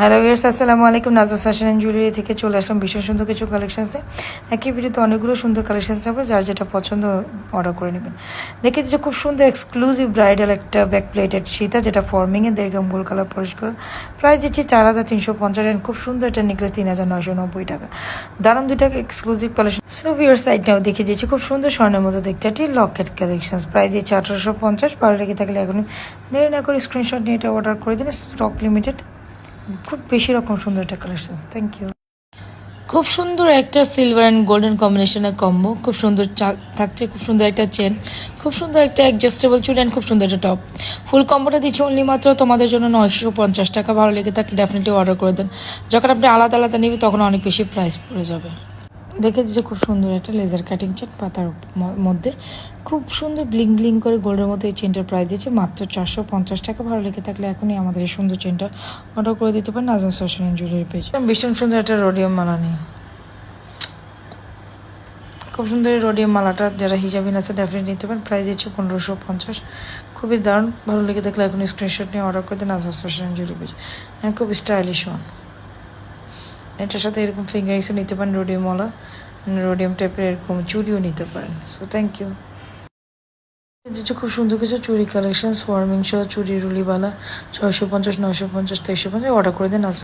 Hello viewers আসসালামু আলাইকুম। নাজার fashion and jewellery থেকে চলে আসলাম ভীষণ সুন্দর কিছু কালেকশন দিয়ে একই ভিডিওতে অনেকগুলো সুন্দর কালেকশন যাবে, যার যেটা পছন্দ অর্ডার করে নেবেন। দেখে দিচ্ছে, খুব সুন্দর এক্সক্লুসিভ ব্রাইডাল একটা ব্যাক প্লেটেড সীতা, যেটা ফর্মিংয়ে দেড়গাম গোল কালার পলিশ করে। প্রাইস দিচ্ছি চার হাজার তিনশো পঞ্চাশ খুব সুন্দর একটা নেকলেস তিন হাজার নয়শো নব্বই টাকা। দারুণ দুইটা এক্সক্লুসিভ কালেকশন সো ভিউয়ার সাইডটাও দেখিয়ে দিচ্ছি, খুব সুন্দর স্বর্ণের মতো দেখতে একটি লকেট কালেকশন প্রাইস দিচ্ছি আঠারোশো পঞ্চাশ, ভালো লেগে থাকলে এখন দেরি না করে স্ক্রিনশট নিয়ে এটা অর্ডার করে দিন। স্টক লিমিটেড খুব বেশি রকম সুন্দর একটা কালেকশন থ্যাংক ইউ খুব সুন্দর একটা সিলভার অ্যান্ড গোল্ডেন কম্বিনেশনের কম্বো খুব সুন্দর থাকছে, খুব সুন্দর একটা চেন খুব সুন্দর একটা অ্যাডজাস্টেবল চুড়ি অ্যান্ড খুব সুন্দর একটা টপ ফুল কম্বোটা দিচ্ছে অনলি মাত্র তোমাদের জন্য নয়শো পঞ্চাশ টাকা, ভালো লেগে থাকলে ডেফিনেটলি অর্ডার করে দেন। যখন আপনি আলাদা আলাদা নেবে তখন অনেক বেশি প্রাইস পড়ে যাবে। দেখে যে খুব সুন্দর একটা লেজার কাটিং চেন পাতার মধ্যে। খুব সুন্দর ব্লিং ব্লিং করে গোল্ডের মধ্যে এই চেনটার প্রাইস দিয়েছে। মাত্র চারশো পঞ্চাশ টাকা। ভালো লেগে থাকলে এখনই আমাদের এই সুন্দর চেনটা অর্ডার করে দিতে পারেন Nazar fashion and jewellery page ভীষণ সুন্দর একটা রোডিয়াম মালা নেই খুব সুন্দর এই রোডিয়াম মালাটা যারা হিজাবিন আছে ডেফিনেট নিতে পারেন। প্রাইস দিচ্ছে পনেরোশো পঞ্চাশ। খুবই দারুণ। ভালো লেগে থাকলে এখন স্ক্রিনশট নিয়ে অর্ডার করে দেন আজাদ ফ্যাশন জুয়েলারি পেজ খুব স্টাইলিশ ওয়ান এটার সাথে এরকম ফিঙ্গার নিতে পারেন রোডিয়াম মালা রোডিয়াম টাইপের এরকম চুড়িও নিতে পারেন। সো থ্যাংক ইউ দিচ্ছে খুব সুন্দর কিছু চুরি কালেকশন ফর্মিং সহ চুড়ি, রুলিবালা, ছয়শো পঞ্চাশ, নয়শো পঞ্চাশ, তেইশশো পঞ্চাশ অর্ডার করে দেন, আজ